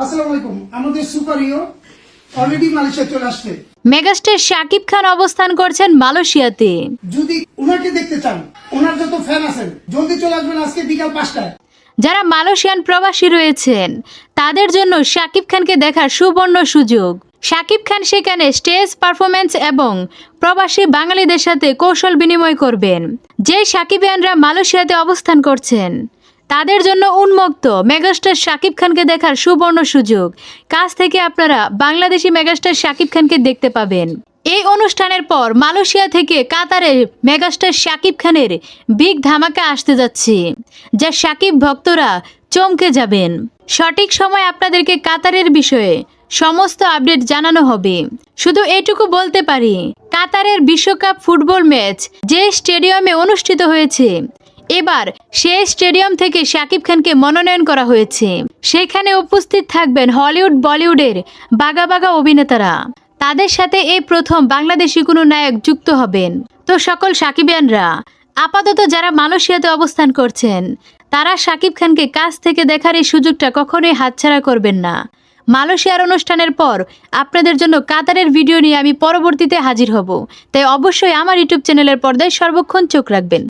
আসসালামু আলাইকুম। আমাদের সুপার হিরো অলরেডি মালয়েশিয়া চলে আসছে। মেগাস্টার শাকিব খান অবস্থান করছেন মালয়েশিয়াতে। যদি ওনাকে দেখতে চান ওনার যত ফ্যান আছেন জলদি চলে আসবেন আজকে বিকাল পাঁচটায়। যারা মালয়েশিয়ান প্রবাসী রয়েছেন তাদের জন্য শাকিব খানকে দেখার সুবর্ণ সুযোগ। শাকিব খান সেখানে স্টেজ পারফরমেন্স এবং প্রবাসী বাঙালিদের সাথে কৌশল বিনিময় করবেন। যে সাকিবিয়ানরা মালয়েশিয়াতে অবস্থান করছেন তাদের জন্য উন্মুক্ত মেগাস্টার শাকিব খানকে দেখার সুবর্ণ সুযোগ। কাছ থেকে আপনারা বাংলাদেশি মেগাস্টার শাকিব খানকে দেখতে পাবেন। এই অনুষ্ঠানের পর মালয়েশিয়া থেকে কাতারে মেগাস্টার শাকিব খানের বিগ ধামাকা আসতে যাচ্ছে, যা শাকিব ভক্তরা চমকে যাবেন। সঠিক সময় আপনাদেরকে কাতারের বিষয়ে সমস্ত আপডেট জানানো হবে। শুধু এটুকু বলতে পারি, কাতারের বিশ্বকাপ ফুটবল ম্যাচ যে স্টেডিয়ামে অনুষ্ঠিত হয়েছে এবার সেই স্টেডিয়াম থেকে শাকিব খানকে মনোনয়ন করা হয়েছে। সেখানে উপস্থিত থাকবেন হলিউড, বলিউডের বাগা বাগা অভিনেতারা। তাদের সাথে এই প্রথম বাংলাদেশি কোনো নায়ক যুক্ত হবেন। তো সকল সাকিবিয়ানরা, আপাতত যারা মালয়েশিয়াতে অবস্থান করছেন, তারা শাকিব খানকে কাছ থেকে দেখার এই সুযোগটা কখনোই হাতছাড়া করবেন না। মালয়েশিয়ার অনুষ্ঠানের পর আপনাদের জন্য কাতারের ভিডিও নিয়ে আমি পরবর্তীতে হাজির হব। তাই অবশ্যই আমার ইউটিউব চ্যানেলের পর্দায় সর্বক্ষণ চোখ রাখবেন।